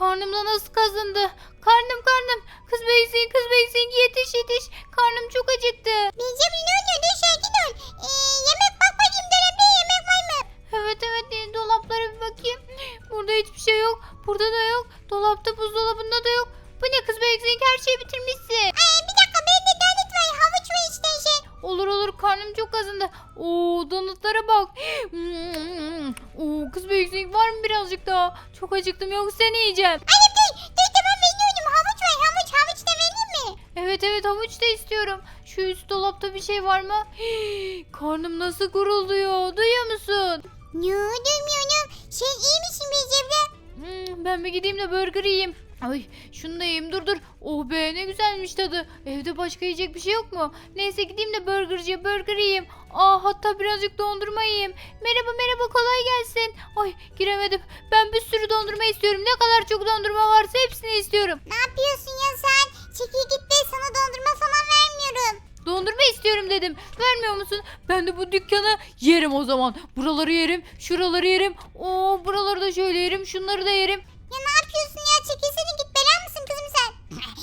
Karnımda nasıl kazındı? Karnım karnım. Kız beysin kız beysin yetiş yetiş. Karnım çok acıktı. Bilgem ne oluyor? Dur sakin ol. Ee, yemek bak bakayım dolapta yemek var mı? Evet evet e, dolaplara bir bakayım. Burada hiçbir şey yok. Burada da yok. Dolapta buzdolabında da yok. Bu ne kız beysin her şeyi bitirmişsin. Ee, bir dakika bende donut var. Havuç var işte şey. Olur olur karnım çok kazındı. Oo donutlara bak. Oo kız beysin var mı birazcık daha? Çok acıktım yoksa seni yiyeceğim. Annem dur. Dur tamam veriyorum. Havuç var. Havuç. Havuç da vereyim mi? Evet evet havuç da istiyorum. Şu üst dolapta bir şey var mı? Karnım nasıl gurulduyor. Duyuyor musun? Ne duymuyorum. Sen iyi misin Bilgem'le? Hmm, ben bir gideyim de burger yiyeyim. Ay şunu da yiyeyim dur dur. Oh be ne güzelmiş tadı. Evde başka yiyecek bir şey yok mu? Neyse gideyim de burgerciye burger yiyeyim. Aa hatta birazcık dondurma yiyeyim. Merhaba merhaba kolay gelsin. Ay giremedim. Ben bir sürü dondurma istiyorum. Ne kadar çok dondurma varsa hepsini istiyorum. Ne yapıyorsun ya sen? Çekil git be sana dondurma falan vermiyorum. Dondurma istiyorum dedim. Vermiyor musun? Ben de bu dükkanı yerim o zaman. Buraları yerim, şuraları yerim. Oo buraları da şöyle yerim, şunları da yerim. Ya ne yapıyorsun ya? Çekilsene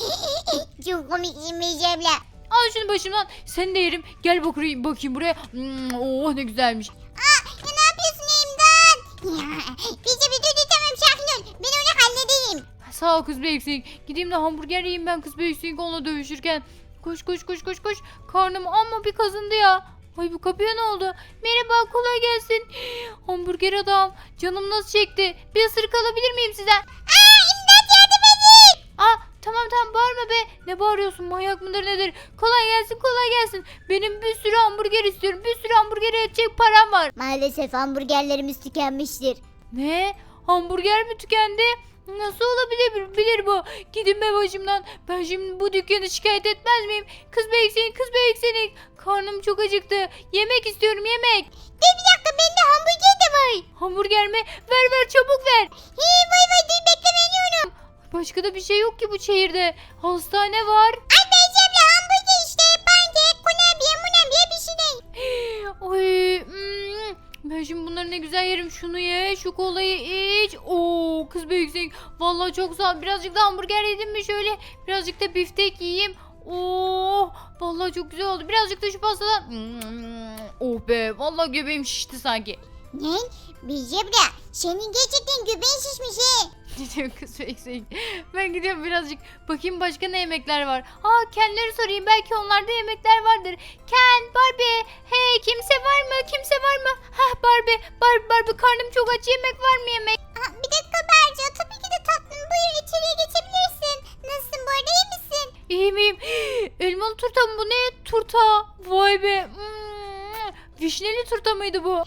Çok komiksin Bilgem'le. Al şunu başımdan. Sen de yerim. Gel bakayım, bakayım buraya. Hmm, oh ne güzelmiş. Aa, ya ne yapıyorsun ya imdat? Bilge bir dur tamam ol. Ben onu halledeyim. Sağ ol kız Beksik. Gideyim de hamburger yiyeyim ben kız Beksik onunla dövüşürken. Koş koş koş koş koş. Karnım amma bir kazındı ya. Ay bu kapıya ne oldu? Merhaba kolay gelsin. Hamburger adam. Canım nasıl çekti? Bir ısırık alabilir miyim sizden? Aa imdat yardım edin. Aa tamam tamam bağırma be. Ne bağırıyorsun manyak mıdır nedir? Kolay gelsin kolay gelsin. Benim bir sürü hamburger istiyorum. Bir sürü hamburgere yetecek param var. Maalesef hamburgerlerimiz tükenmiştir. Ne? Hamburger mi tükendi? Nasıl olabilir bilir bu? Gidin be başımdan. Ben şimdi bu dükkanı şikayet etmez miyim? Kız beksenik kız beksenik. Karnım çok acıktı. Yemek istiyorum yemek. Dur bir dakika bende hamburger de var. Hamburger mi? Ver ver çabuk ver. Hii vay vay dur. Başka da bir şey yok ki bu şehirde. Hastane var. Ay Bilgem'le hamburger işte pankek, kurabiye, munabiye bir şey değil. Ay, hmm. Ben şimdi bunları ne güzel yerim. Şunu ye, şu kolayı iç. Oo, kız büyüksün. Vallahi çok sağ ol. Birazcık da hamburger yedim mi şöyle. Birazcık da biftek yiyeyim. Oo, vallahi çok güzel oldu. Birazcık da şu pastadan. Hmm, Oh be, vallahi göbeğim şişti sanki. Ne? Bilgem'le senin gerçekten göbeğin şişmiş he. Diyor kız büyüksün? Ben gidiyorum birazcık. Bakayım başka ne yemekler var. Aa, Ken'leri sorayım. Belki onlarda yemekler vardır. Ken, Barbie. Hey, kimse var mı? Kimse var mı? Hah, Barbie. Barbie, Barbie. Karnım çok aç. Yemek var mı yemek? Aa, bir dakika Berca tabii ki de tatlım buyur içeriye geçebilirsin. Nasılsın bu arada iyi misin? İyi miyim? Elmalı turta mı bu ne? Turta. Vay be. Hmm. Vişneli turta mıydı bu?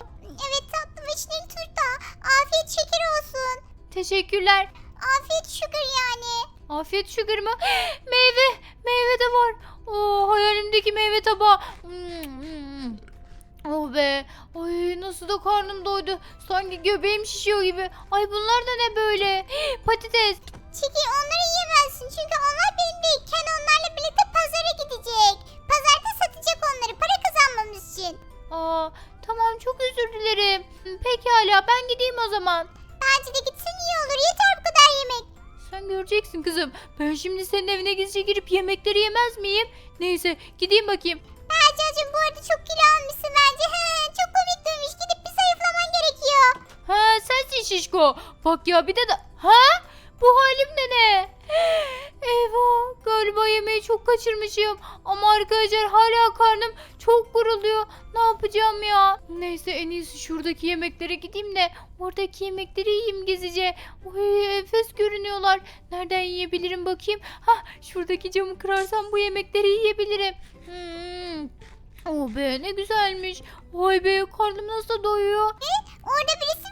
Evet tatlı vişneli turta. Afiyet şeker olsun. Teşekkürler. Afiyet şükür yani. Afiyet şükür mü? Meyve. Meyve de var. Oo, hayalimdeki meyve tabağı. Hmm. Oh be. Ay nasıl da karnım doydu. Sanki göbeğim şişiyor gibi. Ay bunlar da ne böyle? Patates. Çekil onları şimdi senin evine gizlice girip yemekleri yemez miyim? Neyse gideyim bakayım. Berca'cığım bu arada çok kilo almışsın bence. He, çok komik durmuş gidip bir zayıflaman gerekiyor. Ha sensin şişko. Bak ya bir de de... Ha? Bu halim de ne? Eyvah galiba yemeği çok kaçırmışım. Ama arkadaşlar hala karnım çok guruluyor. Ne yapacağım ya? Neyse en iyisi şuradaki yemeklere gideyim de oradaki yemekleri yiyeyim gizlice. Oy enfes görünüyorlar. Nereden yiyebilirim bakayım. Hah şuradaki camı kırarsam bu yemekleri yiyebilirim. Hmm. Oh be ne güzelmiş. Vay be karnım nasıl doyuyor. Orada birisi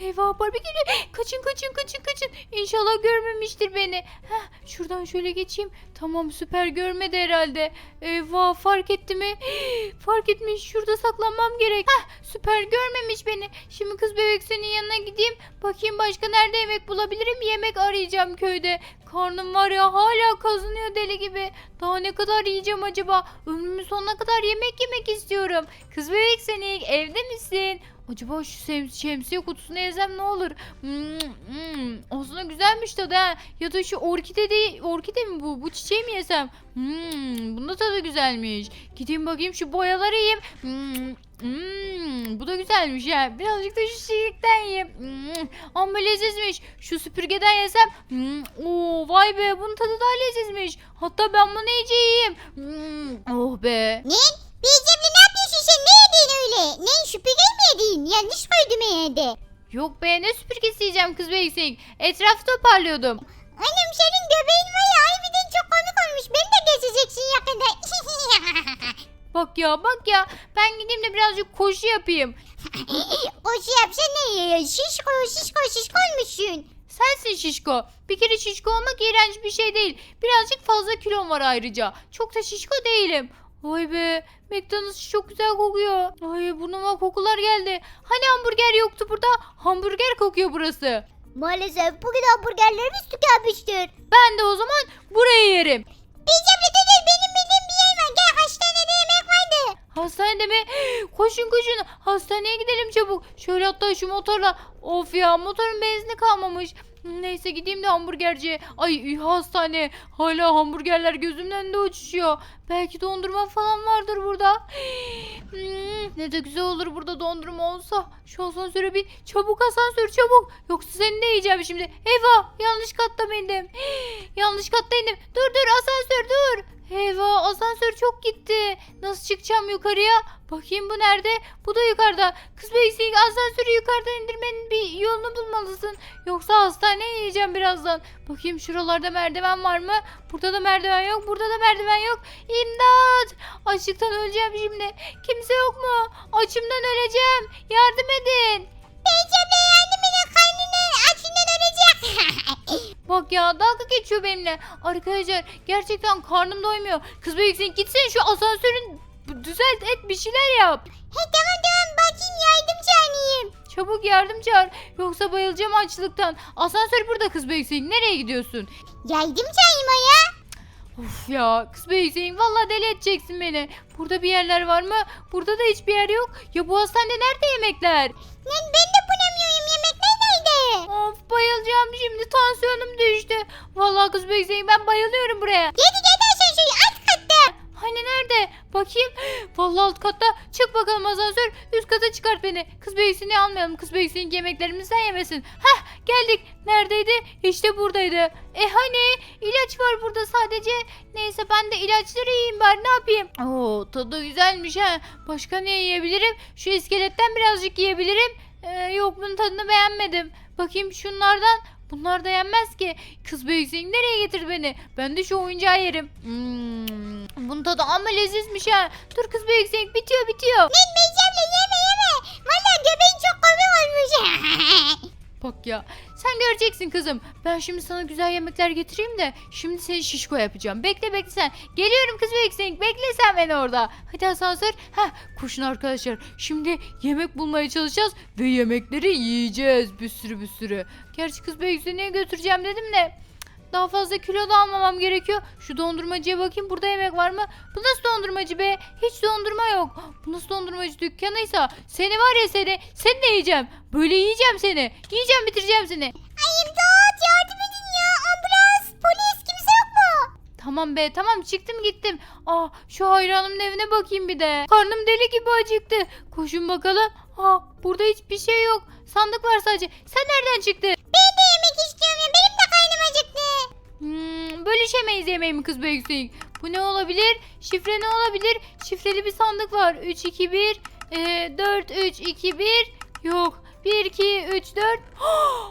Eyvah Barbie geliyor. Kaçın kaçın kaçın kaçın. İnşallah görmemiştir beni. Heh, şuradan şöyle geçeyim. Tamam süper görmedi herhalde. Eyvah fark etti mi? Fark etmiş. Şurada saklanmam gerek. Heh, süper görmemiş beni. Şimdi kız bebek senin yanına gideyim. Bakayım başka nerede yemek bulabilirim. Yemek arayacağım köyde. Karnım var ya hala kazınıyor deli gibi. Daha ne kadar yiyeceğim acaba? Ömrümün sonuna kadar yemek yemek istiyorum. Kız bebek seni evde misin? Acaba şu şemsiye kutusunu yesem ne olur? Hmm, hmm. Aslında güzelmiş tadı ha. Ya da şu orkide değil. Orkide mi bu? Bu çiçeği mi yesem? Hmm, bunda tadı güzelmiş. Gideyim bakayım şu boyaları yiyeyim. Hmm, hmm, bu da güzelmiş ya. Birazcık da şu çiçekten yiyeyim. Hmm, amma lezzetmiş. Şu süpürgeden yesem. Hmm, oo, vay be bunun tadı daha lezzetmiş. Hatta ben bunu iyice yiyeyim. Hmm, oh be. Ne? Beyzemli ne yapıyorsun sen? Ne yedin öyle? Ne süpürge mi yedin? Yanlış koydum herhalde. Yok be ne süpürgesi yiyeceğim kız beksik. Etrafı toparlıyordum. Annem senin göbeğin var ya harbiden çok komik olmuş. Beni de geçeceksin yakında. Bak ya bak ya ben gideyim de birazcık koşu yapayım. o şey yapsa ne ya? Şişko şişko şişko olmuşsun. Sensin şişko. Bir kere şişko olmak iğrenç bir şey değil. Birazcık fazla kilom var ayrıca. Çok da şişko değilim. Vay be McDonald's çok güzel kokuyor. Ay burnuma kokular geldi. Hani hamburger yoktu burada? Hamburger kokuyor burası. Maalesef bugün hamburgerlerimiz tükenmiştir. Ben de o zaman burayı yerim. Beyzemli dur benim bildiğim bir yer var. Gel hastanede yemek vardı. Hastanede mi? Koşun koşun. Hastaneye gidelim çabuk. Şöyle hatta şu motorla. Of ya motorun benzini kalmamış. Neyse gideyim de hamburgerciye. Ay hastane. Hala hamburgerler gözümün önünde uçuşuyor. Belki dondurma falan vardır burada. Hmm, ne de güzel olur burada dondurma olsa. Şu asansöre bir çabuk asansör çabuk. Yoksa seni de yiyeceğim şimdi. Eyvah yanlış katta bindim. yanlış katta indim. Dur dur asansör dur. Eyvah asansör çok gitti. Nasıl çıkacağım yukarıya? Bakayım bu nerede? Bu da yukarıda. Kız Beysin asansörü yukarıdan indirmenin bir yolunu bulmalısın. Yoksa hastaneye yiyeceğim birazdan. Bakayım şuralarda merdiven var mı? Burada da merdiven yok. Burada da merdiven yok. İmdat! Açlıktan öleceğim şimdi. Kimse yok mu? Açımdan öleceğim. Yardım edin. Beyzemli yardım edin karnını açından ölecek. Bak ya dalga geçiyor benimle. Arkadaşlar gerçekten karnım doymuyor. Kız Beysin gitsin şu asansörün düzelt et bir şeyler yap. He tamam tamam bakayım yardım çağırayım. Çabuk yardım çağır. Yoksa bayılacağım açlıktan. Asansör burada kız Beysin. Nereye gidiyorsun? Yardım çağırayım o ya. Of ya kız Beysin valla deli edeceksin beni. Burada bir yerler var mı? Burada da hiçbir yer yok. Ya bu hastanede nerede yemekler? Lan ben de bulamıyorum yemekler nerede? Of bayılacağım şimdi tansiyonum düştü. Valla kız Beysin ben bayılıyorum buraya. Yedi Hani nerede? Bakayım. Vallahi alt katta. Çık bakalım asansör. Üst kata çıkart beni. Kız Beysin'i almayalım. Kız Beysin yemeklerimizden yemesin. Hah geldik. Neredeydi? İşte buradaydı. E hani? ilaç var burada sadece. Neyse ben de ilaçları yiyeyim bari ne yapayım? Oo tadı güzelmiş ha. Başka ne yiyebilirim? Şu iskeletten birazcık yiyebilirim. Ee, yok bunun tadını beğenmedim. Bakayım şunlardan. Bunlar da yenmez ki. Kız Beysin nereye getir beni? Ben de şu oyuncağı yerim. Hmm, bunun tadı ama lezzetmiş ha. Dur kız Beysin bitiyor bitiyor. Lan Beyzemli yeme yeme. Valla göbeğin çok komik olmuş. Bak ya sen göreceksin kızım. Ben şimdi sana güzel yemekler getireyim de şimdi seni şişko yapacağım. Bekle bekle sen. Geliyorum kız Beysin bekle sen beni orada. Hadi asansör. Heh koşun arkadaşlar. Şimdi yemek bulmaya çalışacağız ve yemekleri yiyeceğiz bir sürü bir sürü. Gerçi kız Beysin'e götüreceğim dedim de. Daha fazla kilo da almamam gerekiyor. Şu dondurmacıya bakayım burada yemek var mı? Bu nasıl dondurmacı be? Hiç dondurma yok. Bu nasıl dondurmacı dükkanıysa seni var ya seni. Seni de yiyeceğim. Böyle yiyeceğim seni. Yiyeceğim bitireceğim seni. Ay imdat yardım edin ya. Ambulans polis kimse yok mu? Tamam be tamam çıktım gittim. Ah şu hayranımın evine bakayım bir de. Karnım deli gibi acıktı. Koşun bakalım. Ah burada hiçbir şey yok. Sandık var sadece. Sen nereden çıktın? Bölüşemeyiz yemeğimi kız be yüksek. Bu ne olabilir? Şifre ne olabilir? Şifreli bir sandık var. 3, 2, 1, e, 4, 3, 2, 1. Yok. 1, 2, 3, 4.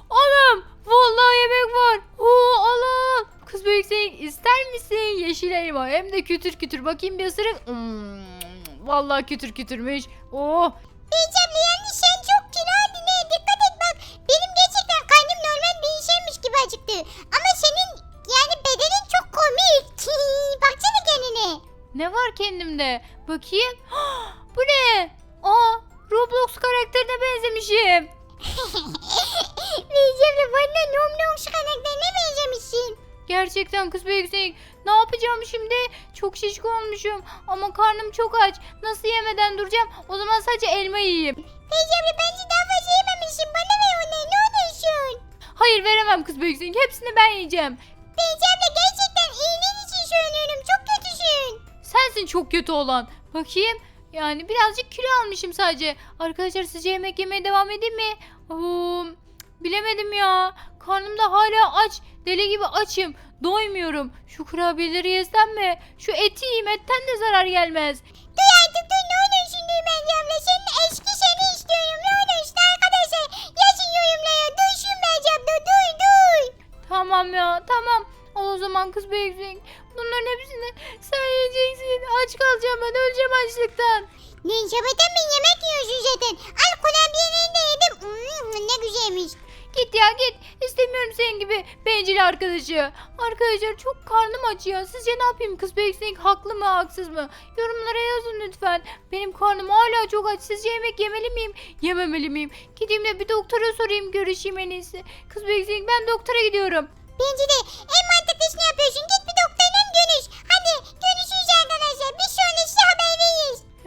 Anam! Vallahi yemek var. Oo, alın. Kız be yüksek ister misin? Yeşil elma. Hem de kütür kütür. Bakayım bir ısırık. Hmm, vallahi kütür kütürmüş. Oh. Beyzemli yani Ne var kendimde? Bakayım. Bu ne? Aa, Roblox karakterine benzemişim. Beyzemli bana nom nom şu karakterine benzemişsin. Gerçekten kız büyüksek. Ne yapacağım şimdi? Çok şişko olmuşum. Ama karnım çok aç. Nasıl yemeden duracağım? O zaman sadece elma yiyeyim. Abla bence daha fazla yememişsin. Bana ver onları ne olursun. Hayır veremem kız büyüksün. Hepsini ben yiyeceğim. Abla gerçekten iyiliğin için söylüyorum. Çok kötüsün. Sensin çok kötü olan. Bakayım. Yani birazcık kilo almışım sadece. Arkadaşlar sizce yemek yemeye devam edeyim mi? Oo, bilemedim ya. Karnım da hala aç. Deli gibi açım. Doymuyorum. Şu kurabiyeleri yesem mi? Şu eti yiyeyim. Etten de zarar gelmez. Duy artık ne olursun duy Beyci abla. Senin eski seni istiyorum. Ne olursun arkadaşlar. Yazın yorumlara. Duysun Beyci abla. Duy duy. Tamam ya tamam. Al o zaman kız büyüksün. Bunların hepsini sen. Aç kalacağım ben. Öleceğim açlıktan. Ne sabahtan ben yemek yiyorsun zaten. Al kurabiyelerini de yedim. Hmm, ne güzelmiş. Git ya git. İstemiyorum senin gibi bencil arkadaşı. Arkadaşlar çok karnım aç ya. Sizce ne yapayım? Kız Büyüksek haklı mı haksız mı? Yorumlara yazın lütfen. Benim karnım hala çok aç. Sizce yemek yemeli miyim? Yememeli miyim? Gideyim de bir doktora sorayım görüşeyim en iyisi. Kız Büyüksek ben doktora gidiyorum. Bence de en mantıklısını yapıyorsun. Git bir doktorla görüş.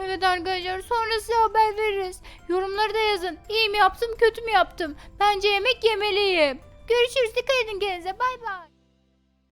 Evet arkadaşlar sonra size haber veririz. Yorumları da yazın. İyi mi yaptım kötü mü yaptım? Bence yemek yemeliyim. Görüşürüz. Dikkat edin kendinize. Bay bay.